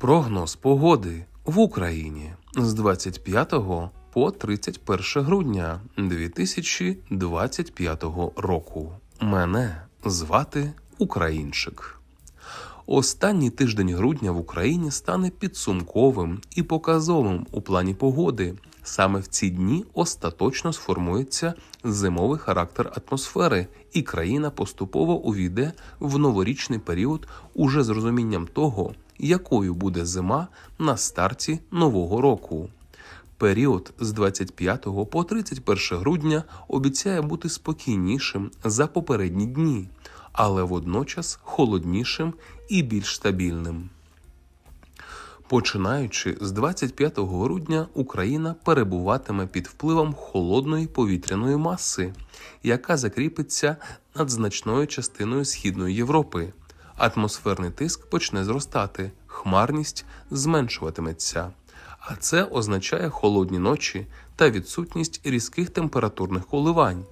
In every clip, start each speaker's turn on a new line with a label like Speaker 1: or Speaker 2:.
Speaker 1: Прогноз погоди в Україні з 25 по 31 грудня 2025 року. Мене звати Українчик. Останній тиждень грудня в Україні стане підсумковим і показовим у плані погоди. Саме в ці дні остаточно сформується зимовий характер атмосфери, і країна поступово увійде в новорічний період уже з розумінням того, якою буде зима на старті нового року. Період з 25 по 31 грудня обіцяє бути спокійнішим за попередні дні, але водночас холоднішим і більш стабільним. Починаючи з 25 грудня, Україна перебуватиме під впливом холодної повітряної маси, яка закріпиться над значною частиною Східної Європи. Атмосферний тиск почне зростати, хмарність зменшуватиметься. А це означає холодні ночі та відсутність різких температурних коливань.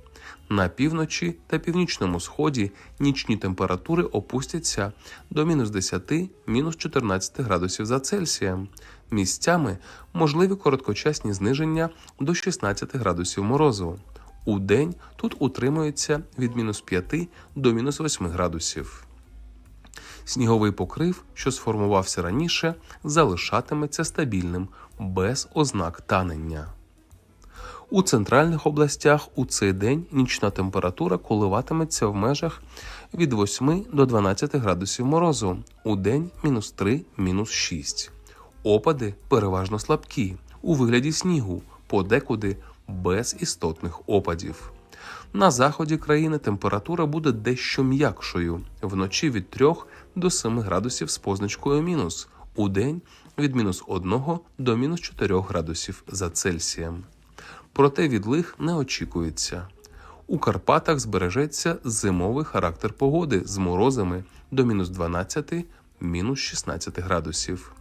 Speaker 1: На півночі та північному сході нічні температури опустяться до мінус 10 мінус 14 градусів за Цельсієм. Місцями можливі короткочасні зниження до 16 градусів морозу. У день тут утримується від мінус 5 до мінус 8 градусів. Сніговий покрив, що сформувався раніше, залишатиметься стабільним без ознак танення. У центральних областях у цей день нічна температура коливатиметься в межах від 8 до 12 градусів морозу, у день мінус 3, мінус 6. Опади переважно слабкі, у вигляді снігу, подекуди без істотних опадів. На заході країни температура буде дещо м'якшою, вночі від 3 до 7 градусів з позначкою мінус, у день від мінус 1 до мінус 4 градусів за Цельсієм. Проте відлих не очікується. У Карпатах збережеться зимовий характер погоди з морозами до мінус 12 мінус 16 градусів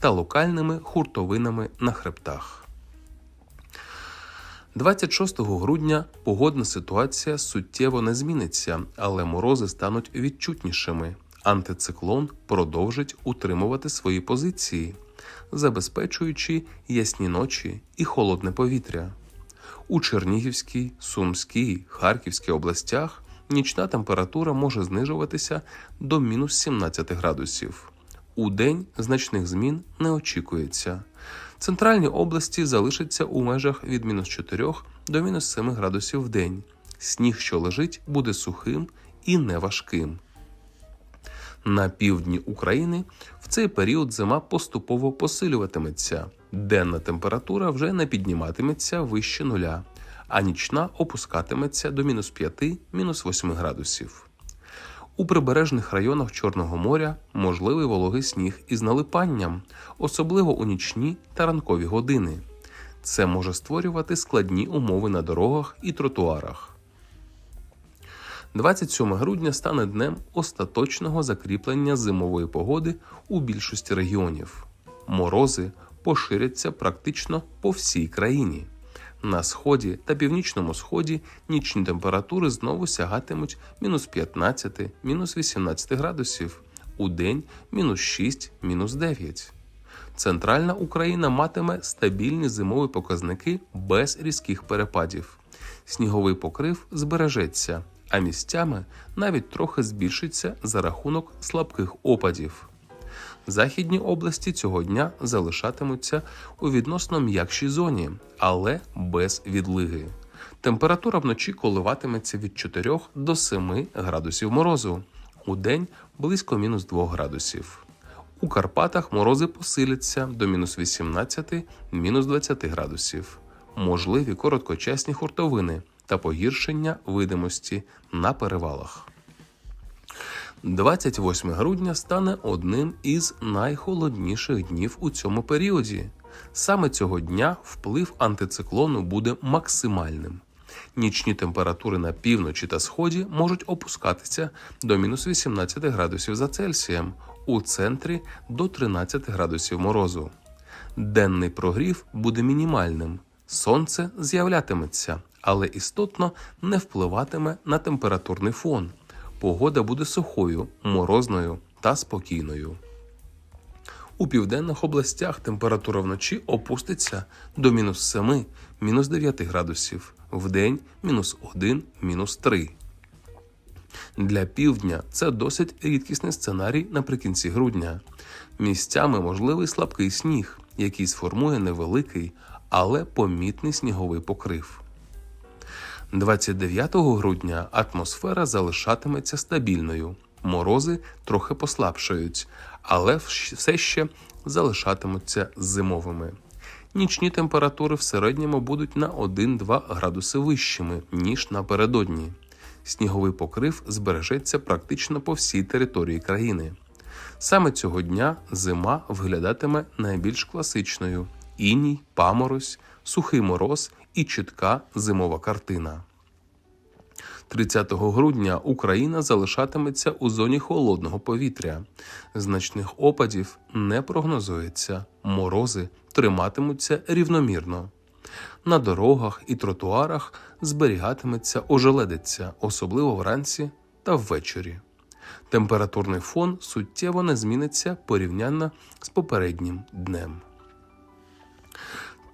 Speaker 1: та локальними хуртовинами на хребтах. 26 грудня погодна ситуація суттєво не зміниться, але морози стануть відчутнішими. Антициклон продовжить утримувати свої позиції, забезпечуючи ясні ночі і холодне повітря. У Чернігівській, Сумській, Харківській областях нічна температура може знижуватися до мінус 17 градусів. У день значних змін не очікується. Центральні області залишаться у межах від мінус 4 до мінус 7 градусів в день. Сніг, що лежить, буде сухим і неважким. На півдні України в цей період зима поступово посилюватиметься. Денна температура вже не підніматиметься вище нуля, а нічна опускатиметься до мінус 5 мінус 8 градусів. У прибережних районах Чорного моря можливий вологий сніг із налипанням, особливо у нічні та ранкові години. Це може створювати складні умови на дорогах і тротуарах. 27 грудня стане днем остаточного закріплення зимової погоди у більшості регіонів. Морози поширяться практично по всій країні. На сході та північному сході нічні температури знову сягатимуть мінус 15, мінус 18 градусів, у день мінус 6, мінус 9. Центральна Україна матиме стабільні зимові показники без різких перепадів. Сніговий покрив збережеться, а місцями навіть трохи збільшиться за рахунок слабких опадів. Західні області цього дня залишатимуться у відносно м'якшій зоні, але без відлиги. Температура вночі коливатиметься від 4 до 7 градусів морозу, у день близько мінус 2 градусів. У Карпатах морози посиляться до мінус 18 мінус 20 градусів. Можливі короткочасні хуртовини та погіршення видимості на перевалах. 28 грудня стане одним із найхолодніших днів у цьому періоді. Саме цього дня вплив антициклону буде максимальним. Нічні температури на півночі та сході можуть опускатися до мінус 18 градусів за Цельсієм, у центрі до 13 градусів морозу. Денний прогрів буде мінімальним. Сонце з'являтиметься, але істотно не впливатиме на температурний фон. Погода буде сухою, морозною та спокійною. У південних областях температура вночі опуститься до мінус 7, мінус 9 градусів, вдень мінус 1, мінус 3. Для півдня це досить рідкісний сценарій наприкінці грудня. Місцями можливий слабкий сніг, який сформує невеликий, але помітний сніговий покрив. 29 грудня атмосфера залишатиметься стабільною. Морози трохи послабшають, але все ще залишатимуться зимовими. Нічні температури в середньому будуть на 1-2 градуси вищими, ніж напередодні. Сніговий покрив збережеться практично по всій території країни. Саме цього дня зима виглядатиме найбільш класичною: іній, паморозь, сухий мороз і чітка зимова картина. 30 грудня Україна залишатиметься у зоні холодного повітря. Значних опадів не прогнозується, морози триматимуться рівномірно. На дорогах і тротуарах зберігатиметься ожеледиця, особливо вранці та ввечері. Температурний фон суттєво не зміниться порівняно з попереднім днем.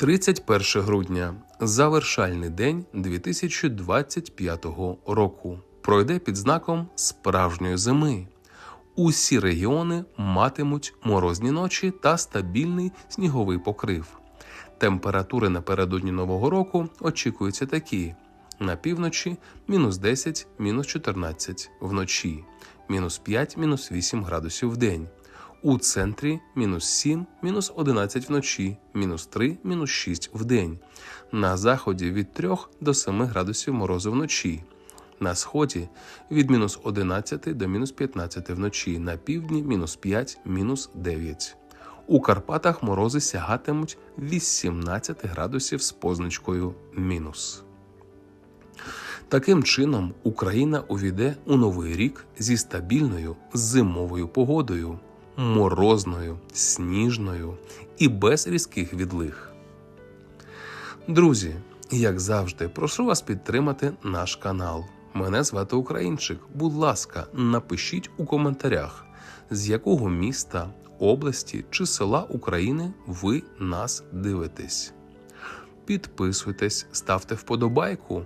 Speaker 1: 31 грудня завершальний день 2025 року пройде під знаком справжньої зими. Усі регіони матимуть морозні ночі та стабільний сніговий покрив. Температури напередодні нового року очікуються такі: на півночі мінус 10, мінус 14 вночі, мінус 5, мінус 8 градусів в день. У центрі мінус 7, мінус 11 вночі, мінус 3, мінус 6 в день. На заході від 3 до 7 градусів морозу вночі. На сході від мінус 11 до мінус 15 вночі, на півдні мінус 5, мінус 9. У Карпатах морози сягатимуть 18 градусів з позначкою мінус. Таким чином Україна увійде у новий рік зі стабільною зимовою погодою морозною, сніжною і без різких відлиг. Друзі, як завжди, прошу вас підтримати наш канал. Мене звати Українчик. Будь ласка, напишіть у коментарях, з якого міста, області чи села України ви нас дивитесь. Підписуйтесь, ставте вподобайку.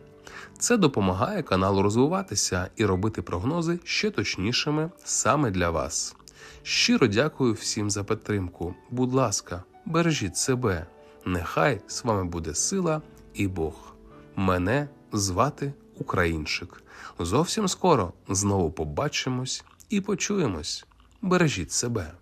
Speaker 1: Це допомагає каналу розвиватися і робити прогнози ще точнішими саме для вас. Щиро дякую всім за підтримку. Будь ласка, бережіть себе. Нехай з вами буде сила і Бог. Мене звати Українчик. Зовсім скоро знову побачимось і почуємось. Бережіть себе.